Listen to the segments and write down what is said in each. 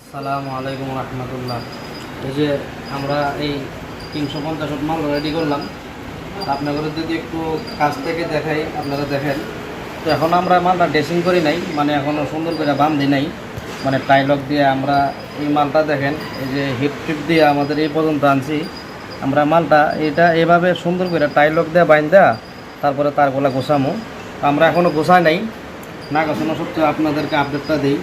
আসসালামু আলাইকুম রহমতুল্লাহ। এই যে আমরা এই তিনশো পঞ্চাশ মাল রেডি করলাম। আপনাদের যদি একটু কাছ থেকে দেখাই, আপনারা দেখেন। তো এখন আমরা মালটা ড্রেসিং করি নাই মানে এখনও সুন্দর করে বান্ধি নাই। মানে টাইলক দিয়ে আমরা এই মালটা দেখেন, এই যে হিপ টিপ দিয়ে আমাদের এই পর্যন্ত আনছি। আমরা মালটা এটা এভাবে সুন্দর করে টাইলক দিয়ে বাইন দেওয়া তারপরে তারগুলা গোছামো। আমরা এখনও গোছাই নাই। না গোছানো সত্ত্বেও আপনাদেরকে আপডেটটা দিই।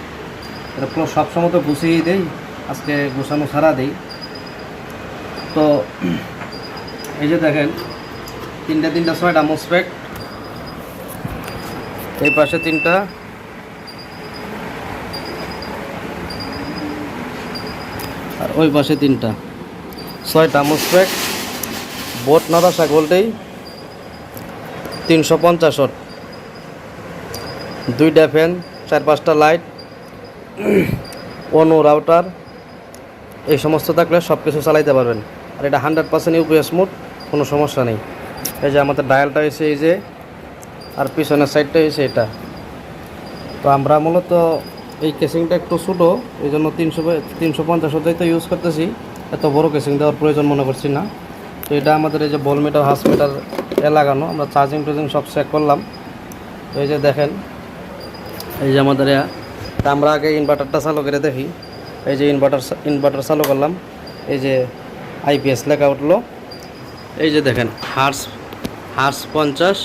পুরো সবসময় তো গুছিয়েই দেই, আজকে গোছানো ছাড়া দেই। তো, এই যে দেখেন, তিনটা তিনটা ছয়টা মোসপেক এই পাশে তিনটা। আর ওই পাশে তিনটা। ছয়টা মোসপেক বোট নাদাসা গোল্ডেই তিনশো পঞ্চাশ। দুইটা ফ্যান চার পাঁচটা লাইট অনু রাউটার এই সমস্ত থাকলে সব কিছু চালাইতে পারবেন। আর এটা হান্ড্রেড পার্সেন্ট ইউপিএস মোড কোনো সমস্যা নেই। এই যে আমাদের ডায়ালটা হয়েছে এই যে, আর পিছনের সাইডটা হয়েছে এটা। তো আমরা মূলত এই কেসিংটা একটু ছোটো এই জন্য তিনশো তিনশো পঞ্চাশ তো ইউজ করতেছি। এত বড় কেসিং দেওয়ার প্রয়োজন মনে করছি না। তো এটা আমাদের এই যে বল মিটার হাস মিটার এ লাগানো, আমরা চার্জিং টার্জিং সব চেক করলাম। এই যে দেখেন, এই যে আমাদের। তা আমরা আগে ইনভার্টারটা চালু করে দেখি। এই যে ইনভার্টার ইনভার্টার চালু করলাম। এই যে আইপিএস লেখা উঠল। এই যে দেখেন হার্স হার্স পঞ্চাশ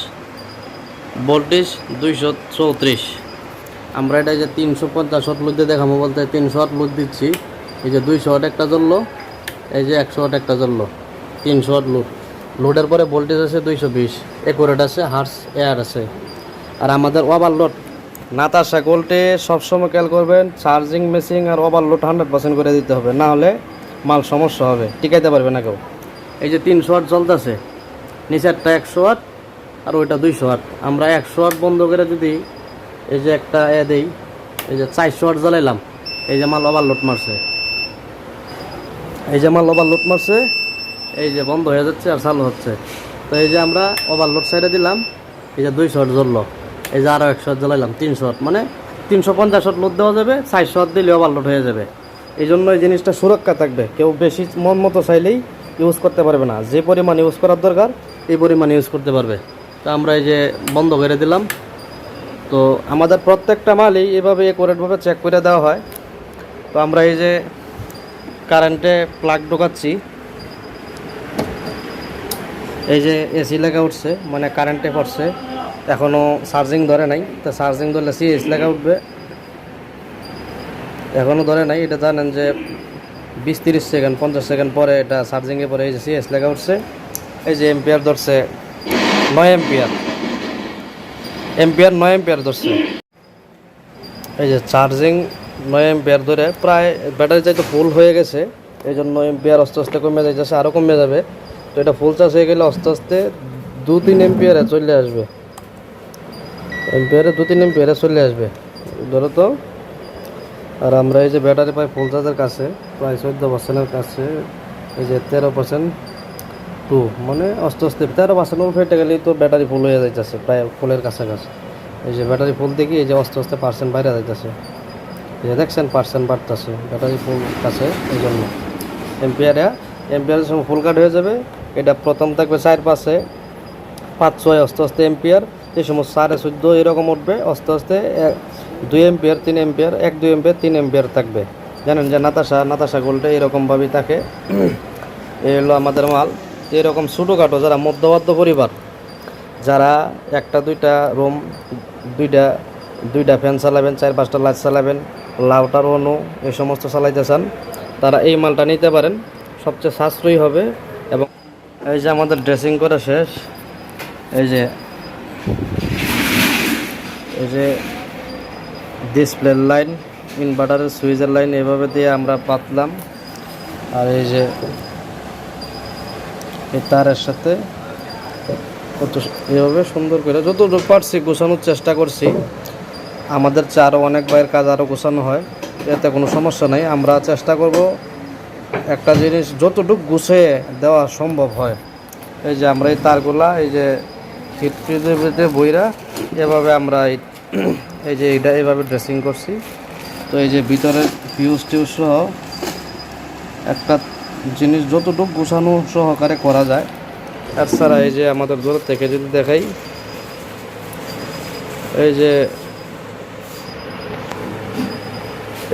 ভোল্টেজ দুইশো চৌত্রিশ। আমরা এটা যে তিনশো পঞ্চাশ ওয়াট লুদ দিয়ে দেখাবো বলতে তিনশো ওয়াট লুদ দিচ্ছি। এই যে দুইশো ওয়াট একটা জ্বললো, এই যে একশো ওয়াট একটা জ্বললো, তিনশো ওয়াট লুড লোডের পরে ভোল্টেজ আছে দুইশো বিশ একুরেট আছে হার্স এয়ার আছে। আর আমাদের ওভারলোড নাতাশা গোল্টে সবসময় খেয়াল করবেন চার্জিং মেশিন আর ওভারলোড হান্ড্রেড পার্সেন্ট করে দিতে হবে, না হলে মাল সমস্যা হবে। টিকাইতে পারবে না কেউ। এই যে তিনশো ওয়াট চলতেছে নিচেরটা একশো ওয়াট আর ওইটা দুইশো ওয়াট আমরা একশো ওয়াট বন্ধ করে যদি এই যে একটা এ দেই, এই যে চারশো ওয়াট জ্বালাইলাম, এই যে মাল ওভারলোড মারছে। এই যে মাল ওভারলোড মারছে, এই যে বন্ধ হয়ে যাচ্ছে আর চালু হচ্ছে। তো এই যে আমরা ওভারলোড সাইডে দিলাম, এই যে দুইশো ওয়াট জ্বললো। এই যে আরও একশো জ্বালাইলাম তিনশো মানে তিনশো পঞ্চাশ লোড দেওয়া যাবে চারশো ওয়াট দিলে ওভারলোড হয়ে যাবে। এই জন্য এই জিনিসটা সুরক্ষা থাকবে, কেউ বেশি মন মতো চাইলেই ইউজ করতে পারবে না। যে পরিমাণ ইউজ করার দরকার, এই পরিমাণ ইউজ করতে পারবে। তো আমরা এই যে বন্ধ করে দিলাম। তো আমাদের প্রত্যেকটা মালই এভাবে একরেটভাবে চেক করে দেওয়া হয়। তো আমরা এই যে কারেন্টে প্লাগ ঢোকাচ্ছি। এই যে এসি লেগে উঠছে মানে কারেন্টে পড়ছে। এখনও চার্জিং ধরে নাই। তো চার্জিং ধরলে সিএস লেখা উঠবে। এখনও ধরে নাই, এটা জানেন যে বিশ তিরিশ সেকেন্ড, পঞ্চাশ সেকেন্ড পরে এটা চার্জিংয়ে পরে এই যে সিএস লেখা উঠছে। এই যে এম্পিয়ার ধরছে, নয় এম্পিয়ার। এম্পিয়ার, নয় এম্পিয়ার ধরছে। এই যে চার্জিং, নয় এম্পিয়ার ধরে প্রায় ব্যাটারি চাইতে ফুল হয়ে গেছে। এই জন্য এম্পিয়ার আস্তে আস্তে কমে যাইতেছে আরও কমে যাবে। তো এটা ফুল চার্জ হয়ে গেলে আস্তে আস্তে দু তিন এম্পিয়ারে চলে আসবে। এম্পিয়ারে দু তিন এম্পিয়ারে চলে আসবে। ধরো তো, আর আমরা এই যে ব্যাটারি পাই ফুল চার্জের কাছে, প্রায় চোদ্দ পার্সেন্টের কাছে, এই যে তেরো পার্সেন্ট টু মানে আস্তে আস্তে তেরো পার্সেন্ট ফেটে গেলেই তো ব্যাটারি ফুল হয়ে যাইতেছে, প্রায় ফুলের কাছাকাছি। এই যে ব্যাটারি ফুল দেখি, এই যে আস্তে আস্তে পার্সেন্ট বাইরে যাইতেছে। এই যে দেখছেন পার্সেন্ট বাড়তেছে, ব্যাটারি ফুল কাছে, এই জন্য। এম্পিয়ারে এম্পিয়ারের সময় ফুল কাট হয়ে যাবে, এটা প্রথম থাকবে চার পাশে, পাঁচ ছয় আস্তে আস্তে এম্পিয়ার এই সময় সাড়ে চোদ্দ এরকম উঠবে, আস্তে আস্তে দুই এম্পিয়ার তিন এম্পিয়ার এক, দুই এম্পিয়ার তিন এম্পিয়ার থাকবে। জানেন যে নাতাশা নাতাশা গোলটা এরকমভাবেই থাকে। এই হলো আমাদের মাল। এরকম ছোটোখাটো যারা মধ্যবর্ত পরিবার, যারা একটা, দুইটা রুম দুইটা দুইটা ফ্যান চালাবেন, চার, পাঁচটা লাইট চালাবেন লাউটার অনু এই সমস্ত চালাইতে চান তারা এই মালটা নিতে পারেন। সবচেয়ে সাশ্রয়ী হবে এবং এই যে আমাদের ড্রেসিং করা শেষ, এই যে এই যে ডিসপ্লের লাইন ইনভার্টারের সুইচের লাইন এভাবে দিয়ে আমরা পাতলাম। আর এই যে এই তারের সাথে কত এভাবে সুন্দর করে যতটুকু পারছি গোছানোর চেষ্টা করছি। আমাদের চেয়ে আরও অনেক বাইরের কাজ আরও গোছানো হয়, এতে কোনো সমস্যা নাই। আমরা চেষ্টা করব একটা জিনিস যতটুকু গুছিয়ে দেওয়া সম্ভব হয়। এই যে আমরা এই তারগুলা, এই যে বইরা এভাবে আমরা এই এই যে এটা এভাবে ড্রেসিং করছি। তো এই যে ভিতরের ফিউজ টিউজ সহ একটা জিনিস যতটুকু গোছানো সহকারে করা যায়। এছাড়া এই যে আমাদের দূর থেকে যদি দেখাই, এই যে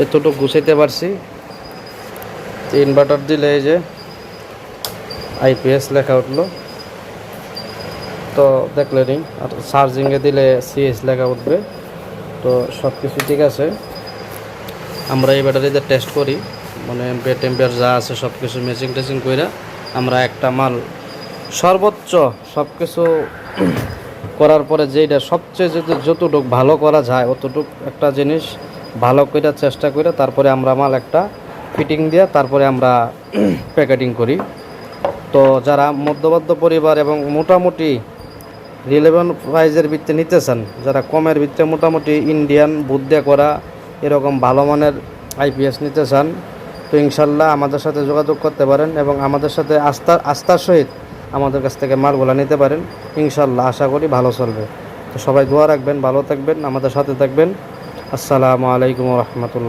এতটুকু গুছাইতে পারছি। ইনভার্টার দিলে এই যে আইপিএস লেখা উঠল। তো দেখলেনি আর চার্জিংয়ে দিলে সিএস লেখা উঠবে। তো সব কিছু ঠিক আছে। আমরা এই ব্যাটারিতে টেস্ট করি। মানে এম্পিয়ার টেম্পিয়ার যা আছে সব কিছু ম্যাচিং টেচিং করে আমরা একটা মাল সর্বোচ্চ সব কিছু করার পরে যেইটা সবচেয়ে যদি যতটুক ভালো করা যায়, অতটুক একটা জিনিস ভালো করে চেষ্টা করে তারপরে আমরা মাল একটা ফিটিং দিয়ে তারপরে আমরা প্যাকেটিং করি। তো যারা মধ্যবর্ত পরিবার এবং মোটামুটি রিলেভেন প্রাইজের ভিত্তি নিতে চান যারা কমের ভিত্তিতে মোটামুটি ইন্ডিয়ান বুদ্ধে করা, এরকম ভালো মানের আইপিএস নিতে চান তো ইনশাল্লাহ আমাদের সাথে যোগাযোগ করতে পারেন এবং আমাদের সাথে আস্থা আস্থার সহিত আমাদের কাছ থেকে মালগুলো নিতে পারেন। ইনশাল্লাহ আশা করি ভালো চলবে। তো সবাই দোয়া রাখবেন, ভালো থাকবেন, আমাদের সাথে থাকবেন। আসসালামু আলাইকুম রহমতুল্লাহ।